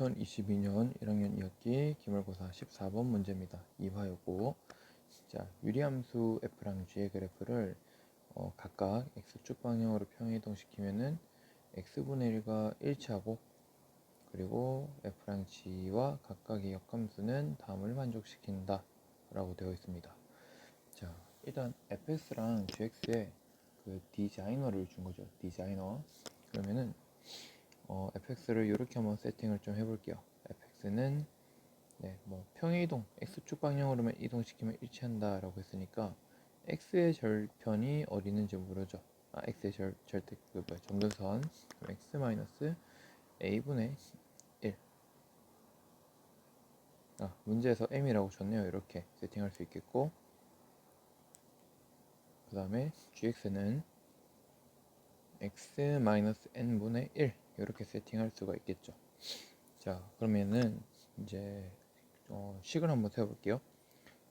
2022년 1학년 2학기 기말고사 14번 문제입니다. 이화여고 자, 유리함수 f랑 g의 그래프를 어, 각각 x축 방향으로 평이동시키면은 x분의 1과 일치하고 그리고 f랑 g와 각각의 역함수는 다음을 만족시킨다 라고 되어 있습니다. 자, 일단 fs랑 gx의 그 디자이너를 준 거죠. 디자이너. 그러면은 어, fx를 이렇게 한번 세팅을 좀 해볼게요. fx는 네, 뭐 평이동 x축 방향으로만 이동시키면 일치한다라고 했으니까 x의 절편이 어디 있는지 모르죠. 아, x의 절 절대 그 뭐야 점근선 x 마이너스 a분의 1. 아, 문제에서 m이라고 줬네요. 이렇게 세팅할 수 있겠고 그 다음에 gx는 x 마이너스 n분의 1 이렇게 세팅할 수가 있겠죠. 자, 그러면은 이제 어, 식을 한번 세워볼게요.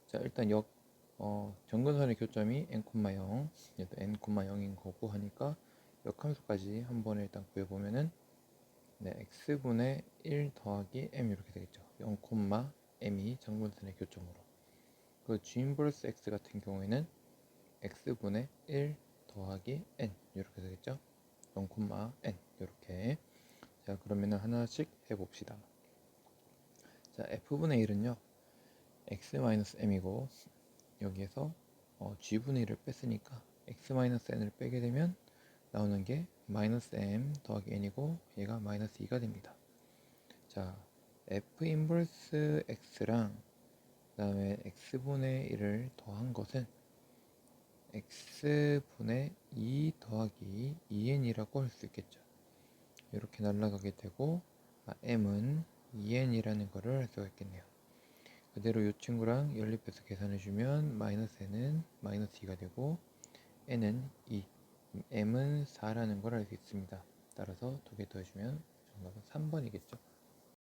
자, 일단 역 어, 정근선의 교점이 n,0 얘도 n,0인 거고 하니까 역함수까지 한 번에 일단 구해보면은 네, x분의 1 더하기 m 이렇게 되겠죠. 0,m이 정근선의 교점으로. 그 g 인버스 x 같은 경우에는 x분의 1 더하기 n 이렇게 되겠죠. 0,n 이렇게. 자 그러면은 하나씩 해봅시다. 자 f분의 1은요 x-m이고 여기에서 어, g분의 1을 뺐으니까 x-n을 빼게 되면 나오는 게 마이너스 m 더하기 n이고 얘가 마이너스 2가 됩니다. 자 f 인버스 x랑 그 다음에 x분의 1을 더한 것은 x분의 2 더하기 2n이라고 할 수 있겠죠. 이렇게 날아가게 되고 아, m은 2n이라는 거를 알 수가 있겠네요. 그대로 이 친구랑 연립해서 계산해주면 마이너스 n은 마이너스 2가 되고 n은 2, m은 4라는 걸 알 수 있습니다. 따라서 두 개 더해주면 정답은 3번이겠죠.